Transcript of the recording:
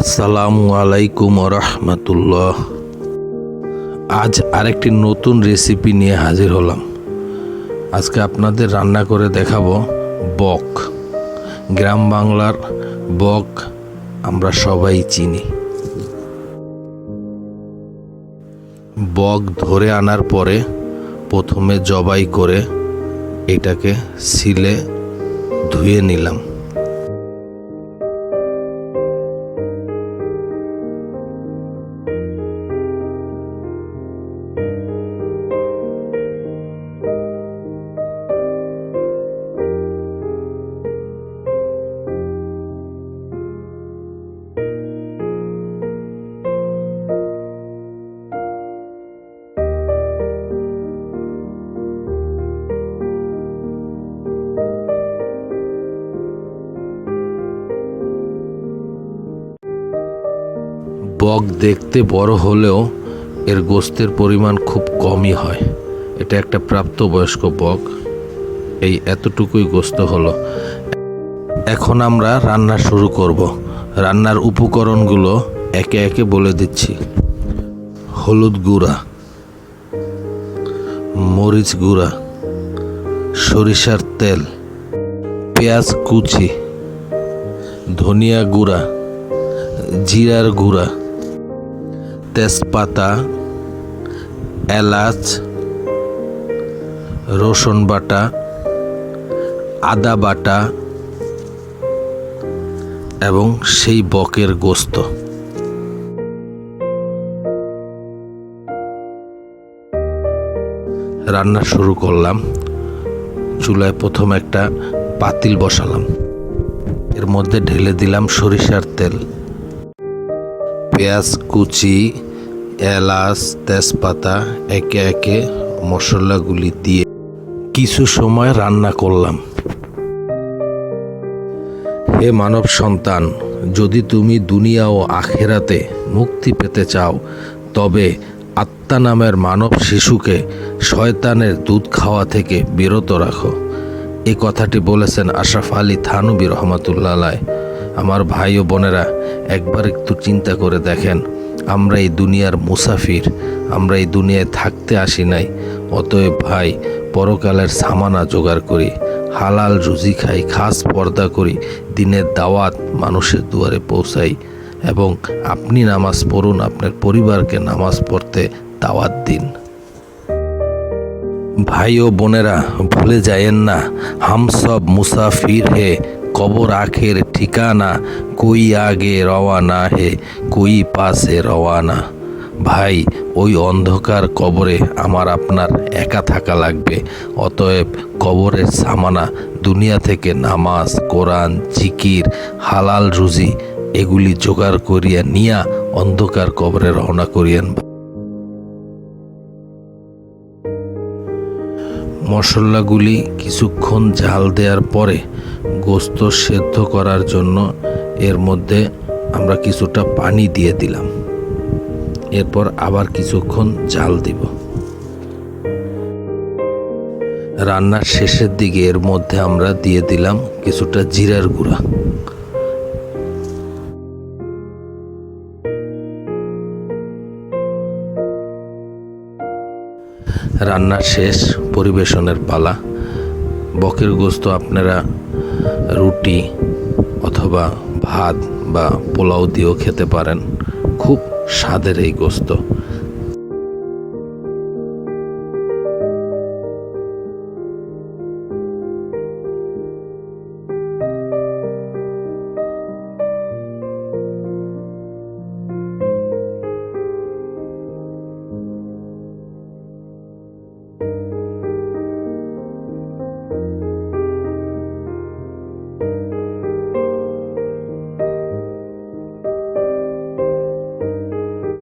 আসসালামু আলাইকুম রহমতুল্লাহ আজ আরেকটি নতুন রেসিপি নিয়ে হাজির হলাম। আজকে আপনাদের রান্না করে দেখাবো বক। গ্রাম বাংলার বক আমরা সবাই চিনি। বক ধরে আনার পরে প্রথমে জবাই করে এটাকে সিলে ধুয়ে নিলাম। বক দেখতে বড় হলেও এর গোস্তের পরিমাণ খুব কমই হয়। এটা একটা প্রাপ্তবয়স্ক বক। এই এতটুকুই গোস্ত হলো। এখন আমরা রান্না শুরু করব। রান্নার উপকরণগুলো একে একে বলে দিচ্ছি। হলুদ গুঁড়া, মরিচ গুঁড়া, সরিষার তেল, পেঁয়াজ কুচি, ধনিয়া গুঁড়া, জিরার গুঁড়া তেজপাতা, এলাচ, রসুন বাটা, আদা বাটা এবং সেই বকের গোস্ত। রান্না শুরু করলাম। চুলায় প্রথম একটা পাতিল বসালাম। এর মধ্যে ঢেলে দিলাম সরিষার তেল, পেঁয়াজ কুচি এলাচ, তেজপাতা একে একে মশলাগুলি দিয়ে কিছু সময় রান্না করলাম হে মানব সন্তান, যদি তুমি দুনিয়া ও আখেরাতে মুক্তি পেতে চাও, তবে আত্মা নামের মানব শিশুকে শয়তানের দুধ খাওয়া থেকে বিরত রাখো এ কথাটি বলেছেন আশরাফ আলী থানবী রহমতুল্লাহ। আমার ভাই ও বোনেরা, একবার একটু চিন্তা করে দেখেন আমরা এই দুনিয়ার মুসাফির, আমরা এই দুনিয়ায় থাকতে আসি নাই। অতএব ভাই, পরকালের সামানা জোগাড় করি, হালাল রুজি খাই, খাস পর্দা করি, দিনের দাওয়াত মানুষের দুয়ারে পৌঁছাই এবং আপনি নামাজ পড়ুন, আপনার পরিবারকে নামাজ পড়তে দাওয়াত দিন। ভাই ও বোনেরা, ভুলে যায়েন না, হাম সব মুসাফির হে কবর আখের ঠিকানা কই আগে রওয়ানা হে, কই পাশে রওয়ানা? ভাই, ওই অন্ধকার কবরে আমার আপনার একা থাকা লাগবে। অতএব কবরের সামানা, দুনিয়া থেকে নামাজ, কোরআন, জিকির, হালাল রুজি, এগুলি জোগাড় করিয়া নিয়া অন্ধকার কবরে রওনা করিয়েন। মশলাগুলি কিছুক্ষণ জাল দেওয়ার পরে গোস্ত সেদ্ধ করার জন্য এর মধ্যে আমরা কিছুটা পানি দিয়ে দিলাম। এরপর আবার কিছুক্ষণ জাল দিব। রান্নার শেষের দিকে এর মধ্যে আমরা দিয়ে দিলাম কিছুটা জিরার গুঁড়া। রান্না শেষ পরিবেশনের পালা। বকের গোস্ত আপনারা রুটি অথবা ভাত বা পোলাও দিয়েও খেতে পারেন। খুব স্বাদের এই গোস্ত।